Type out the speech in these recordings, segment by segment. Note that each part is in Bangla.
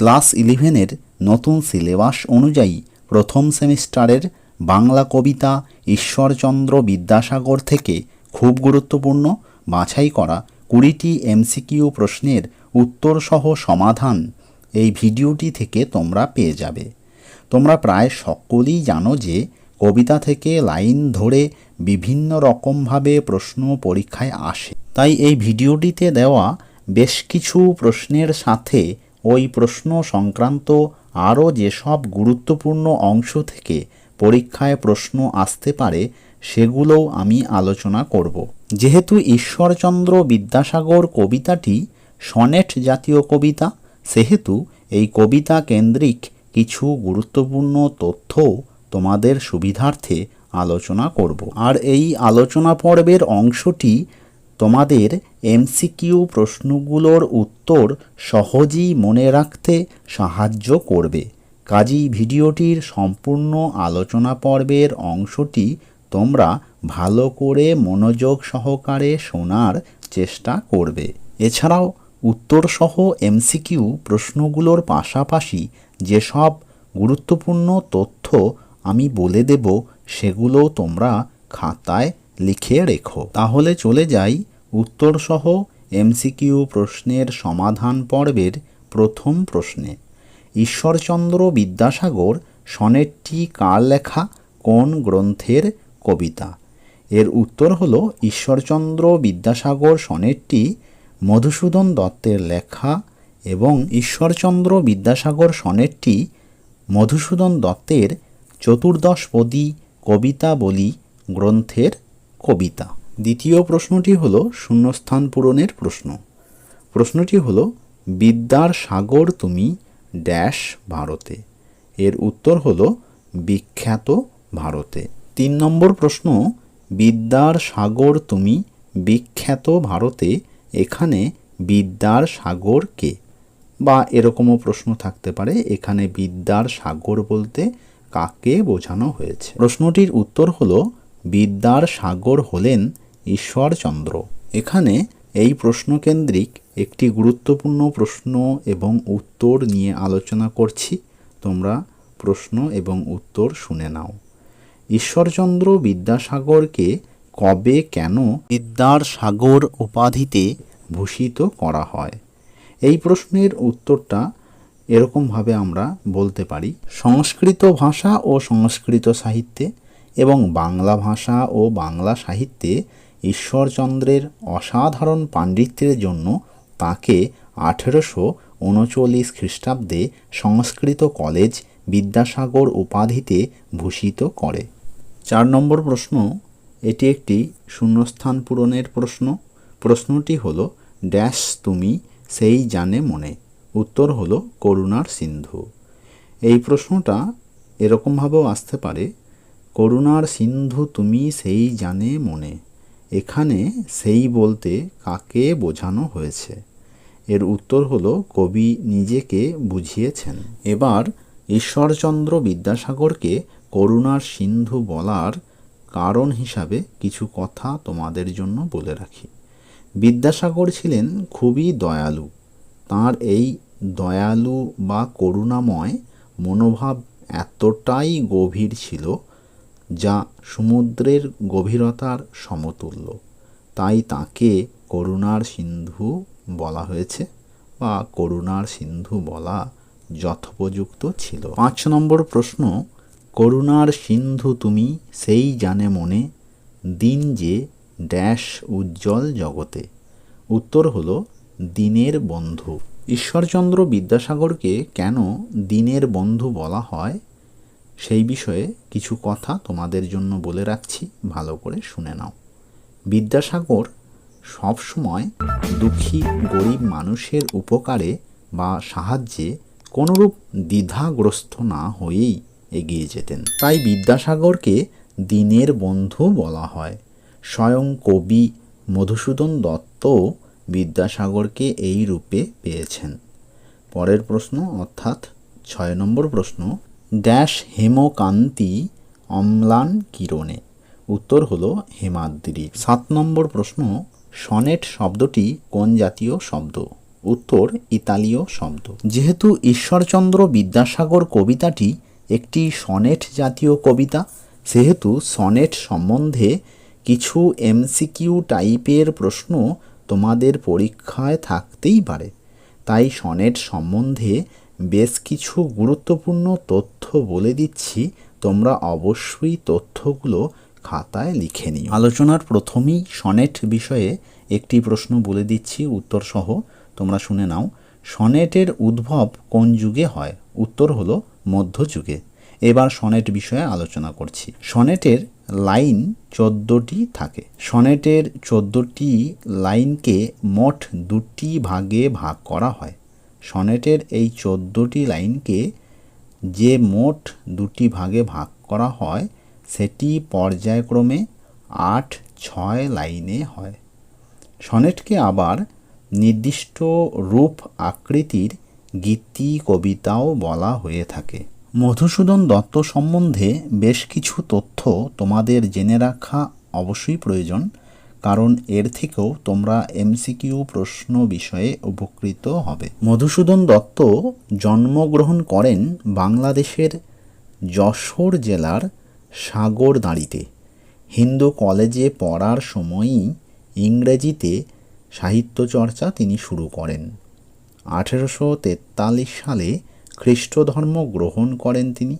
ক্লাস ইলেভেনের নতুন সিলেবাস অনুযায়ী প্রথম সেমিস্টারের বাংলা কবিতা ঈশ্বরচন্দ্র বিদ্যাসাগর থেকে খুব গুরুত্বপূর্ণ বাছাই করা কুড়িটি এমসিকিউ প্রশ্নের উত্তরসহ সমাধান এই ভিডিওটি থেকে তোমরা পেয়ে যাবে। তোমরা প্রায় সকলেই জানো যে কবিতা থেকে লাইন ধরে বিভিন্ন রকমভাবে প্রশ্ন পরীক্ষায় আসে। তাই এই ভিডিওটিতে দেওয়া বেশ কিছু প্রশ্নের সাথে ওই প্রশ্ন সংক্রান্ত আরও যেসব গুরুত্বপূর্ণ অংশ থেকে পরীক্ষায় প্রশ্ন আসতে পারে, সেগুলোও আমি আলোচনা করব। যেহেতু ঈশ্বরচন্দ্র বিদ্যাসাগর কবিতাটি সনেট জাতীয় কবিতা, সেহেতু এই কবিতা কেন্দ্রিক কিছু গুরুত্বপূর্ণ তথ্য তোমাদের সুবিধার্থে আলোচনা করব। আর এই আলোচনা পর্বের অংশটি তোমাদের এমসিকিউ প্রশ্নগুলোর উত্তর সহজেই মনে রাখতে সাহায্য করবে। কাজী ভিডিওটির সম্পূর্ণ আলোচনা পর্বের অংশটি তোমরা ভালো করে মনোযোগ সহকারে শোনার চেষ্টা করবে। এছাড়াও উত্তরসহ এমসিকিউ প্রশ্নগুলোর পাশাপাশি যেসব গুরুত্বপূর্ণ তথ্য আমি বলে দেব, সেগুলো তোমরা খাতায় লিখে রেখো। তাহলে চলে যাই উত্তরসহ এমসিকিউ প্রশ্নের সমাধান পর্বের প্রথম প্রশ্নে, ঈশ্বরচন্দ্র বিদ্যাসাগর সনেটটি কার লেখা, কোন গ্রন্থের কবিতা? এর উত্তর হল ঈশ্বরচন্দ্র বিদ্যাসাগর সনেটটি মধুসূদন দত্তের লেখা এবং ঈশ্বরচন্দ্র বিদ্যাসাগর সনেটটি মধুসূদন দত্তের চতুর্দশপদী কবিতাবলী গ্রন্থের কবিতা। দ্বিতীয় প্রশ্নটি হল শূন্যস্থান পূরণের প্রশ্ন। প্রশ্নটি হল, বিদ্যার সাগর তুমি ড্যাশ ভারতে। এর উত্তর হল, বিখ্যাত ভারতে। তিন নম্বর প্রশ্ন, বিদ্যার সাগর তুমি বিখ্যাত ভারতে, এখানে বিদ্যার সাগর কে? বা এরকমও প্রশ্ন থাকতে পারে, এখানে বিদ্যার সাগর বলতে কাকে বোঝানো হয়েছে? প্রশ্নটির উত্তর হল, বিদ্যার সাগর হলেন ঈশ্বরচন্দ্র। এখানে এই প্রশ্নকেন্দ্রিক একটি গুরুত্বপূর্ণ প্রশ্ন এবং উত্তর নিয়ে আলোচনা করছি। তোমরা প্রশ্ন এবং উত্তর শুনে নাও। ঈশ্বরচন্দ্র বিদ্যাসাগরকে কবে কেন বিদ্যার সাগর উপাধিতে ভূষিত করা হয়? এই প্রশ্নের উত্তরটা এরকমভাবে আমরা বলতে পারি। সংস্কৃত ভাষা ও সংস্কৃত সাহিত্যে এবং বাংলা ভাষা ও বাংলা সাহিত্যে ঈশ্বরচন্দ্রের অসাধারণ পাণ্ডিত্যের জন্য তাকে আঠেরোশো উনচল্লিশ খ্রিস্টাব্দে সংস্কৃত কলেজ বিদ্যাসাগর উপাধিতে ভূষিত করে। চার নম্বর প্রশ্ন, এটি একটি শূন্যস্থান পূরণের প্রশ্ন। প্রশ্নটি হল, ড্যাশ তুমি সেই জানে মনে। উত্তর হলো, করুণার সিন্ধু। এই প্রশ্নটা এরকমভাবেও আসতে পারে, করুণার সিন্ধু তুমি সেই জানে মনে। এখানে সেই বলতে কাকে বোঝানো হয়েছে? এর উত্তর হলো, কবি নিজেকে বুঝিয়েছেন। এবার ঈশ্বরচন্দ্র বিদ্যাসাগরকে করুণার সিন্ধু বলার কারণ হিসাবে কিছু কথা তোমাদের জন্য বলে রাখি। বিদ্যাসাগর ছিলেন খুবই দয়ালু। তার এই দয়ালু বা করুণাময় মনোভাব এতটাই গভীর ছিল যা সমুদ্রের গভীরতার সমতুল্য। তাই তাকে করুণার সিন্ধু বলা হয়েছে বা করুণার সিন্ধু বলা যথোপযুক্ত ছিল। পাঁচ নম্বর প্রশ্ন, করুণার সিন্ধু তুমি সেই জানে মনে, দিন যে ড্যাশ উজ্জ্বল জগতে। উত্তর হল, দিনের বন্ধু। ঈশ্বরচন্দ্র বিদ্যাসাগরকে কেন দিনের বন্ধু বলা হয়? সেই বিষয়ে কিছু কথা তোমাদের জন্য বলে রাখছি, ভালো করে শুনে নাও। বিদ্যাসাগর সবসময় দুঃখী গরিব মানুষের উপকারে বা সাহায্যে কোনোরূপ দ্বিধাগ্রস্ত না হয়েই এগিয়ে যেতেন। তাই বিদ্যাসাগরকে দিনের বন্ধু বলা হয়। স্বয়ং কবি মধুসূদন দত্ত বিদ্যাসাগরকে এই রূপে পেয়েছেন। পরের প্রশ্ন, অর্থাৎ ছয় নম্বর প্রশ্ন ড্যাশ হেমকান্তি অম্লান কিরণে। উত্তর হলো হেমাদ্রি। সাত নম্বর প্রশ্ন, সনেট শব্দটি কোন জাতীয় শব্দ? উত্তর, ইতালীয় শব্দ। যেহেতু ঈশ্বরচন্দ্র বিদ্যাসাগর কবিতাটি একটি সনেট জাতীয় কবিতা, সেহেতু সনেট সম্বন্ধে কিছু এমসিকিউ টাইপের প্রশ্ন তোমাদের পরীক্ষায় থাকতেই পারে। তাই সনেট সম্বন্ধে বেশ কিছু গুরুত্বপূর্ণ তথ্য বলে দিচ্ছি। তোমরা অবশ্যই তথ্যগুলো খাতায় লিখে নিও। আলোচনার প্রথমেই সনেট বিষয়ে একটি প্রশ্ন বলে দিচ্ছি, উত্তর সহ। তোমরা শুনে নাও। সনেটের উদ্ভব কোন যুগে হয়? উত্তর হলো মধ্যযুগে। এবার সনেট বিষয়ে আলোচনা করছি। সনেটের লাইন চোদ্দোটি থাকে। সনেটের চোদ্দোটি লাইনকে মোট দুটি ভাগে ভাগ করা হয়। সনেটের এই চোদ্দোটি লাইনকে যে মোট দুটি ভাগে ভাগ করা হয়, সেটি পর্যায়ক্রমে আট, ছয় লাইনে হয়। সনেটকে আবার নির্দিষ্ট রূপ আকৃতির গীতি কবিতাও বলা হয়ে থাকে। মধুসূদন দত্ত সম্বন্ধে বেশ কিছু তথ্য তোমাদের জেনে রাখা অবশ্যই প্রয়োজন। কারণ এর থেকেও তোমরা এমসিকিউ প্রশ্ন বিষয়ে উপকৃত হবে। মধুসূদন দত্ত জন্মগ্রহণ করেন বাংলাদেশের যশোর জেলার সাগরদাঁড়িতে। হিন্দু কলেজে পড়ার সময়ই ইংরেজিতে সাহিত্য চর্চা তিনি শুরু করেন। আঠেরোশো তেতাল্লিশ সালে খ্রিস্ট ধর্ম গ্রহণ করেন তিনি।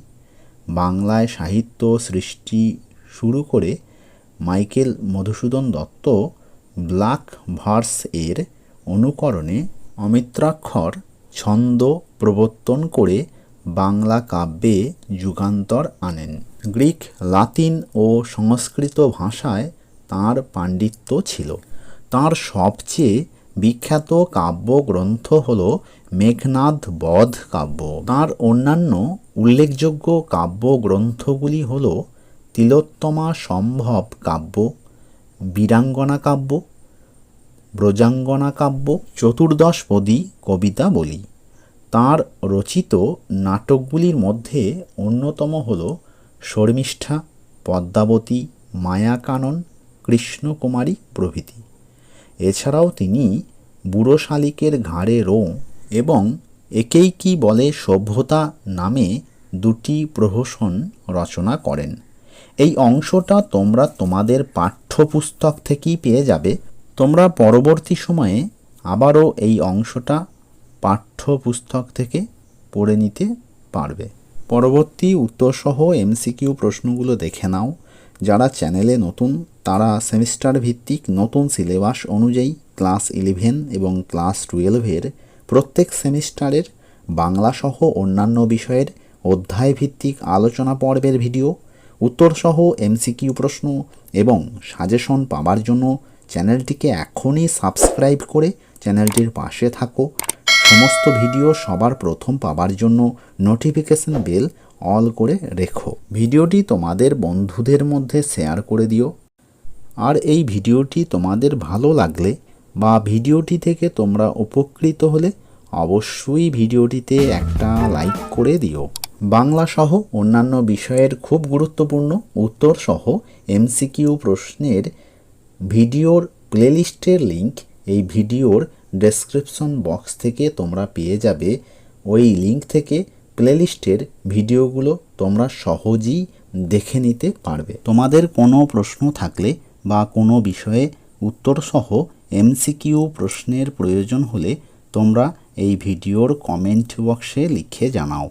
বাংলায় সাহিত্য সৃষ্টি শুরু করে Michael Madhusudan Dutt, blank verse এর অনুকরণে অমিত্রাক্ষর ছন্দ প্রবর্তন করে বাংলা কাব্যে যুগান্তর আনেন। গ্রিক, লাতিন ও সংস্কৃত ভাষায় তাঁর পাণ্ডিত্য ছিল। তাঁর সবচেয়ে বিখ্যাত কাব্যগ্রন্থ হল মেঘনাদ বধ কাব্য। তাঁর অন্যান্য উল্লেখযোগ্য কাব্যগ্রন্থগুলি হল তিলোত্তমা সম্ভব কাব্য, বীরাঙ্গনা কাব্য, ব্রজাঙ্গনা কাব্য চতুর্দশপদী কবিতা বলি। তাঁর রচিত নাটকগুলির মধ্যে অন্যতম হল শর্মিষ্ঠা, পদ্মাবতী, মায়াকানন, কৃষ্ণকুমারী প্রভৃতি। এছাড়াও তিনি বুড়ো শালিকের ঘাড়ে রোঁ এবং একেই কি বলে সভ্যতা নামে দুটি প্রহসন রচনা করেন। এই অংশটা তোমরা তোমাদের পাঠ্যপুস্তক থেকেই পেয়ে যাবে। তোমরা পরবর্তী সময়ে আবারও এই অংশটা পাঠ্যপুস্তক থেকে পড়ে নিতে পারবে। পরবর্তী উত্তরসহ এমসিকিউ প্রশ্নগুলো দেখে নাও। যারা চ্যানেলে নতুন, তারা সেমিস্টার ভিত্তিক নতুন সিলেবাস অনুযায়ী ক্লাস ইলেভেন এবং ক্লাস টুয়েলভের প্রত্যেক সেমিস্টারের বাংলাসহ অন্যান্য বিষয়ের অধ্যায় ভিত্তিক আলোচনা পর্বের ভিডিও উত্তরসহ এমসিকিউ প্রশ্ন এবং সাজেশন পাবার জন্য চ্যানেলটিকে এখনই সাবস্ক্রাইব করে চ্যানেলটির পাশে থাকো। সমস্ত ভিডিও সবার প্রথম পাবার জন্য নোটিফিকেশন বেল অল করে রেখো। ভিডিওটি তোমাদের বন্ধুদের মধ্যে শেয়ার করে দিও। আর এই ভিডিওটি তোমাদের ভালো লাগলে বা ভিডিওটি থেকে তোমরা উপকৃত হলে অবশ্যই ভিডিওটিতে একটা লাইক করে দিও। বাংলা সহ অন্যান্য বিষয়ের খুব গুরুত্বপূর্ণ উত্তর সহ এমসিকিউ প্রশ্নের ভিডিওর প্লেলিস্টের লিংক এই ভিডিওর ডেসক্রিপশন বক্স থেকে তোমরা পেয়ে যাবে। ওই লিংক থেকে প্লেলিস্টের ভিডিওগুলো তোমরা সহজেই দেখে নিতে পারবে। তোমাদের কোনো প্রশ্ন থাকলে বা কোনো বিষয়ে উত্তরসহ এমসিকিউ প্রশ্নের প্রয়োজন হলে তোমরা এই ভিডিওর কমেন্ট বক্সে লিখে জানাও।